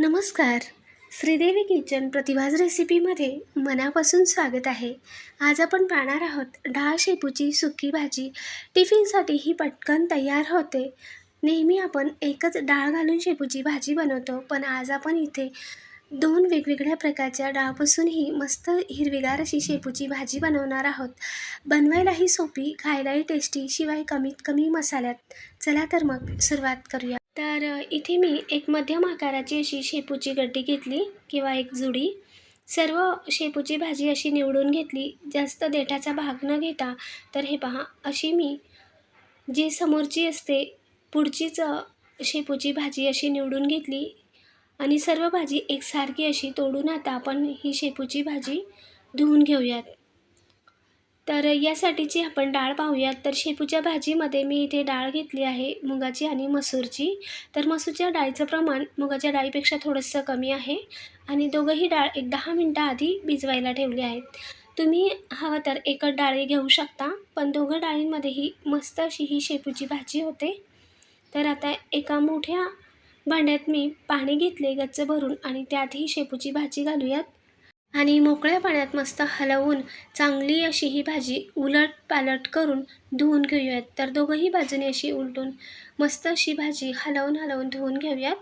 नमस्कार. श्रीदेवी किचन प्रतिभाज रेसिपीमध्ये मनापासून स्वागत आहे. आज आपण पाहणार आहोत डाळ शेपूची सुकी भाजी. टिफिनसाठी ही पटकन तयार होते. नेहमी आपण एकच डाळ घालून शेपूची भाजी बनवतो पण आज आपण इथे दोन वेगवेगळ्या प्रकारच्या डाळपासून ही मस्त हिरवीगार अशी शेपूची भाजी बनवणार आहोत. बनवायलाही सोपी खायलाही टेस्टी शिवाय कमीत कमी मसाल्यात. चला तर मग सुरुवात करूया. तर इथे मी एक मध्यम आकाराची अशी शेपूची गड्डी घेतली किंवा एक जुडी. सर्व शेपूची भाजी अशी निवडून घेतली. जास्त देठाचा भाग न घेता तर हे पहा अशी मी जी समोरची असते पुढचीच शेपूची भाजी अशी निवडून घेतली. आणि सर्व भाजी एकसारखी अशी तोडून आता आपण ही शेपूची भाजी धुवून घेऊयात. तर यासाठीची आपण डाळ पाहूयात. तर शेपूच्या भाजीमध्ये मी इथे डाळ घेतली आहे मुगाची आणि मसूरची. तर मसूरच्या डाळीचं प्रमाण मुगाच्या डाळीपेक्षा थोडंसं कमी आहे आणि दोघंही डाळ एक दहा मिनटं आधी भिजवायला ठेवली आहेत. तुम्ही हवं तर एकच डाळी घेऊ शकता पण दोघं डाळींमध्येही मस्त अशी ही शेपूची भाजी होते. तर आता एका मोठ्या भांड्यात मी पाणी घेतले गच्च भरून आणि त्यात ही शेपूची भाजी घालूयात. आणि मोकळ्या पाण्यात मस्त हलवून चांगली अशी ही भाजी उलट पालट करून धुवून घेऊयात. तर दोघंही बाजूने अशी उलटून मस्त अशी भाजी हलवून हलवून धुवून घेऊयात.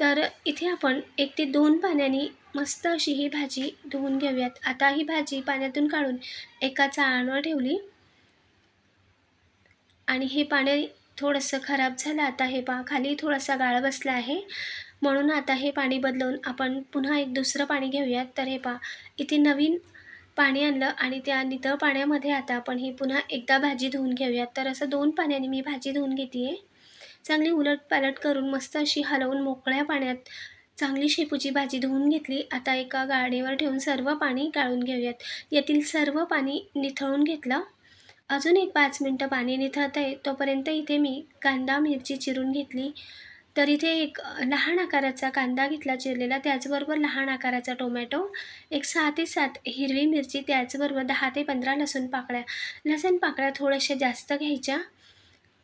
तर इथे आपण एक ते दोन पाण्याने मस्त अशी ही भाजी धुवून घेऊयात. आता ही भाजी पाण्यातून काढून एका चाळणवर ठेवली. आणि हे पाणी थोडंसं खराब झालं. आता हे पहा खाली थोडासा गाळ बसला आहे. म्हणून आता हे पाणी बदलून आपण पुन्हा एक दुसरं पाणी घेऊयात. तर हे पहा इथे नवीन पाणी आणलं आणि त्या नितळ पाण्यामध्ये आता आपण ही पुन्हा एकदा भाजी धुवून घेऊयात. तर असं दोन पाण्याने मी भाजी धुवून घेते आहे चांगली उलट पालट करून मस्त अशी हलवून मोकळ्या पाण्यात चांगली शेपूची भाजी धुवून घेतली. आता एका गाडीवर ठेवून सर्व पाणी गाळून घेऊयात. यातील सर्व पाणी निथळून घेतलं. अजून एक पाच मिनटं पाणी निथळत आहे तोपर्यंत इथे मी कांदा मिरची चिरून घेतली. तर इथे एक लहान आकाराचा कांदा घेतला चिरलेला त्याचबरोबर लहान आकाराचा टोमॅटो एक सहा ते सात हिरवी मिरची त्याचबरोबर दहा ते पंधरा लसूण पाकळ्या. लसूण पाकळ्या थोड्याशा जास्त घ्यायच्या.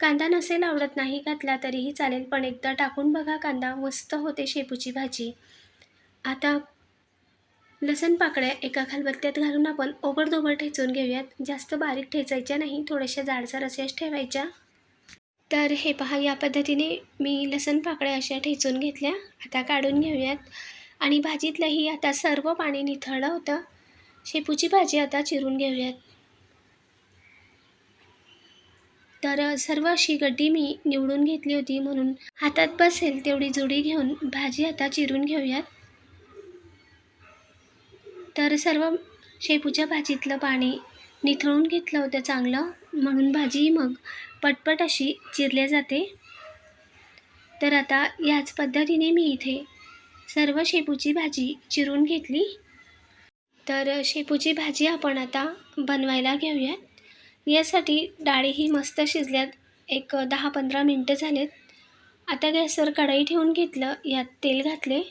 कांदा नसेल आवडत नाही घातला तरीही चालेल पण एकदा टाकून बघा कांदा मस्त होते शेपूची भाजी. आता लसण पाकळ्या एका खलबत्त्यात घालून आपण ओबडधोबड ठेचून घेऊयात. जास्त बारीक ठेचायच्या नाही थोड्याशा जाडसर असेच ठेवायच्या. तर हे पहा या पद्धतीने मी लसण पाकळ्या अशा ठेचून घेतल्या. आता काढून घेऊयात. आणि भाजीतलंही आता सर्व पाणी निथळलं होतं. शेपूची भाजी आता चिरून घेऊयात. तर सर्व अशी गड्डी मी निवडून घेतली होती म्हणून हातात बसेल तेवढी जुडी घेऊन भाजी आता चिरून घेऊयात. तर सर्व शेपूच्या भाजीतलं पाणी निथळून घेतलं होतं चांगलं. म्हणून भाजी मग पटपट अशी चिरले जाते. तर आता याच पद्धतीने मी इथे सर्व शेपूची भाजी चिरून घेतली. तर शेपूची भाजी आपण आता बनवायला घेऊयात. यासाठी डाळीही मस्त शिजल्यात. एक दहा पंधरा मिनटं झालेत. आता गॅसवर कढई ठेवून घेतलं यात तेल घातले.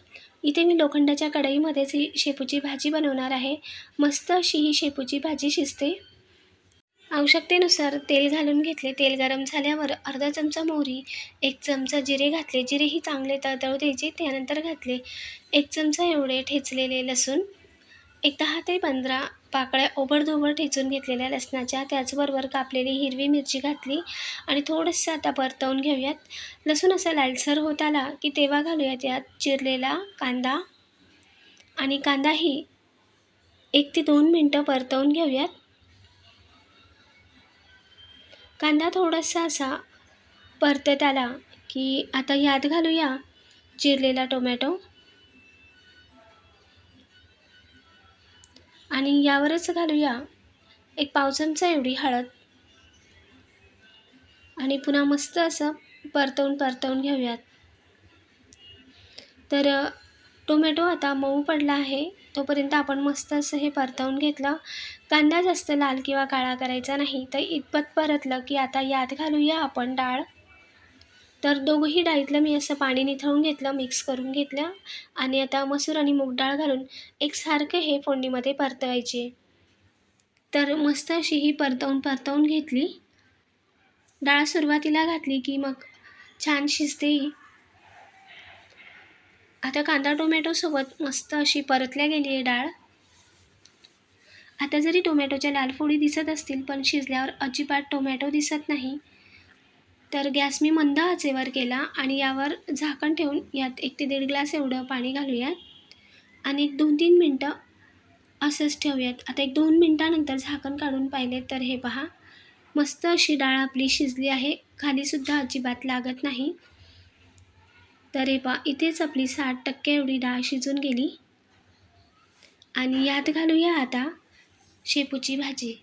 इथे मी लोखंडाच्या कढईमध्येच ही शेपूची भाजी बनवणार आहे. मस्त अशी ही शेपूची भाजी शिजते. आवश्यकतेनुसार तेल घालून घेतले. तेल गरम झाल्यावर अर्धा चमचा मोहरी एक चमचा जिरे घातले. जिरेही चांगले तळतळू द्यायचे त्यानंतर घातले. एक चमचा एवढे ठेचलेले लसूण एक दहा ते पंधरा पाकळ्या ओबडधोबड ठेचून घेतलेल्या लसणाच्या त्याचबरोबर कापलेली हिरवी मिरची घातली आणि थोडंसं आता परतवून घेऊयात. लसूण असा लालसर होत आला की तेव्हा घालूयात यात चिरलेला कांदा. आणि कांदाही एक ते दोन मिनटं परतवून घेऊयात. कांदा थोडासा असा परतत आला की आता यात घालूया चिरलेला टोमॅटो. आणि यावरच घालूया एक पाव चमचा एवढी हळद. आणि पुन्हा मस्त असं परतवून परतवून घेऊयात. तर टोमॅटो आता मऊ पडला आहे तोपर्यंत आपण मस्त असं हे परतवून घेतलं. कांदा जास्त लाल किंवा काळा करायचा नाही तर इतपत परतलं की आता यात घालूया आपण डाळ. तर दोघंही डाळीतलं मी असं पाणी निथळून घेतलं मिक्स करून घेतलं आणि आता मसूर आणि मूग डाळ घालून एकसारखं हे फोडणीमध्ये परतवायचे. तर मस्त अशी ही परतवून परतवून घेतली. डाळ सुरुवातीला घातली की मग छान शिजते ही. आता कांदा टोमॅटोसोबत मस्त अशी परतल्या गेली आहे डाळ. आता जरी टोमॅटोच्या लाल फोडी दिसत असतील पण शिजल्यावर अजिबात टोमॅटो दिसत नाही. तर गॅस मी मंद आचेवर केला आणि यावर झाकण ठेवून यात एक ते दीड ग्लास एवढं पाणी घालूयात. आणि एक दोन तीन मिनटं असंच ठेवूयात. आता एक दोन मिनटानंतर झाकण काढून पाहिले तर हे पहा. मस्त अशी डाळ आपली शिजली आहे. खालीसुद्धा अजिबात लागत नाही. तर हे पहा इथेच आपली साठ टक्के एवढी डाळ शिजून गेली. आणि यात घालूया आता शेपूची भाजी.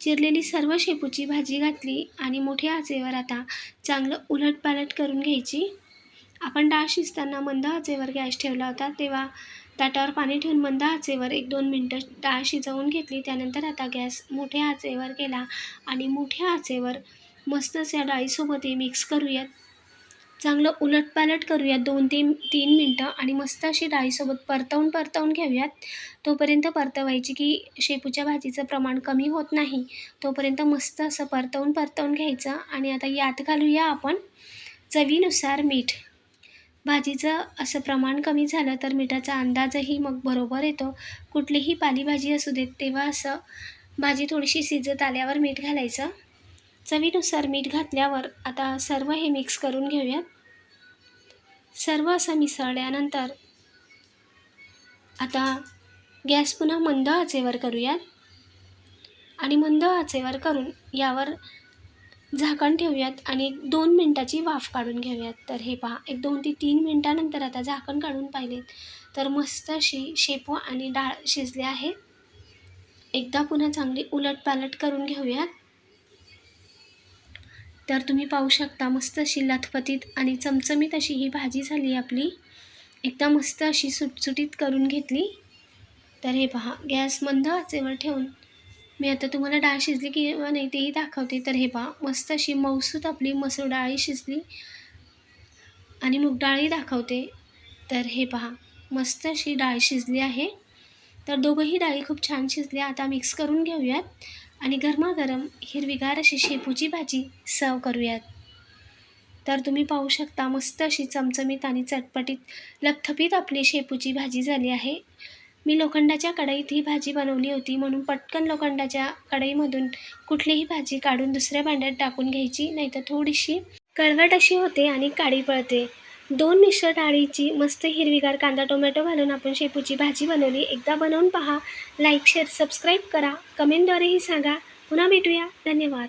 चिरलेली सर्व शेपूची भाजी घातली आणि मोठ्या आचेवर आता चांगलं उलटपालट करून घ्यायची. आपण डाळ शिजताना मंद आचेवर गॅस ठेवला होता तेव्हा ताटावर पाणी ठेवून मंद आचेवर एक दोन मिनटं डाळ शिजवून घेतली. त्यानंतर आता गॅस मोठ्या आचेवर केला आणि मोठ्या आचेवर मस्तच या डाळीसोबत हे मिक्स करूयात. चांगलं उलटपालट करूयात दोन तीन तीन मिनटं आणि मस्त अशी डाळीसोबत परतवून परतवून घेऊयात. तोपर्यंत परतवायची की शेपूच्या भाजीचं प्रमाण कमी होत नाही. तोपर्यंत मस्त असं परतवून परतवून घ्यायचं आणि आता यात घालूया आपण चवीनुसार मीठ. भाजीचं असं प्रमाण कमी झालं तर मिठाचा अंदाजही मग बरोबर येतो. कुठलीही पालेभाजी असू देत तेव्हा असं भाजी थोडीशी शिजत आल्यावर मीठ घालायचं. चवीनुसार मीठ घातल्यावर आता सर्व हे मिक्स करून घेऊयात. सर्व असं मिसळल्यानंतर आता गॅस पुन्हा मंद आचेवर करूयात. आणि मंद आचेवर करून यावर झाकण ठेवूयात आणि एक दोन मिनटाची वाफ काढून घेऊयात. तर हे पहा एक दोन ते तीन मिनटानंतर आता झाकण काढून पाहिलेत. तर मस्त अशी शेपू आणि डाळ शिजले आहे. एकदा पुन्हा चांगली उलटपालट करून घेऊयात. तर तुम्ही पाहू शकता मस्त अशी लथपतीत आणि चमचमीत अशी ही भाजी झाली आपली. एकदा मस्त अशी सुटसुटीत करून घेतली. तर हे पहा गॅस मंद आचेवर ठेवून मी आता तुम्हाला डाळ शिजली किंवा नाही तेही दाखवते. तर हे पहा मस्त अशी मौसूत आपली मसूर डाळी शिजली. आणि मूग डाळी दाखवते. तर हे पहा मस्त अशी डाळ शिजली आहे. तर दोघंही डाळी खूप छान शिजल्या. आता मिक्स करून घेऊयात. आणि गरमागरम हिरवीगार अशी शेपूची भाजी सर्व करूयात. तर तुम्ही पाहू शकता मस्त अशी चमचमीत आणि चटपटीत लथपीत आपली शेपूची भाजी झाली आहे. मी लोखंडाच्या कढईत ही भाजी बनवली होती म्हणून पटकन लोखंडाच्या कढईमधून कुठलीही भाजी काढून दुसऱ्या भांड्यात टाकून घ्यायची नाहीतर थोडीशी कळवट अशी होते आणि काळी पळते. दोन मिश्र डाळीची मस्त हिरवीगार कांदा टोमॅटो घालून आपण शेपूची भाजी बनवली. एकदा बनवून पहा. लाईक शेअर सबस्क्राईब करा. कमेंटद्वारेही सांगा. पुन्हा भेटूया. धन्यवाद.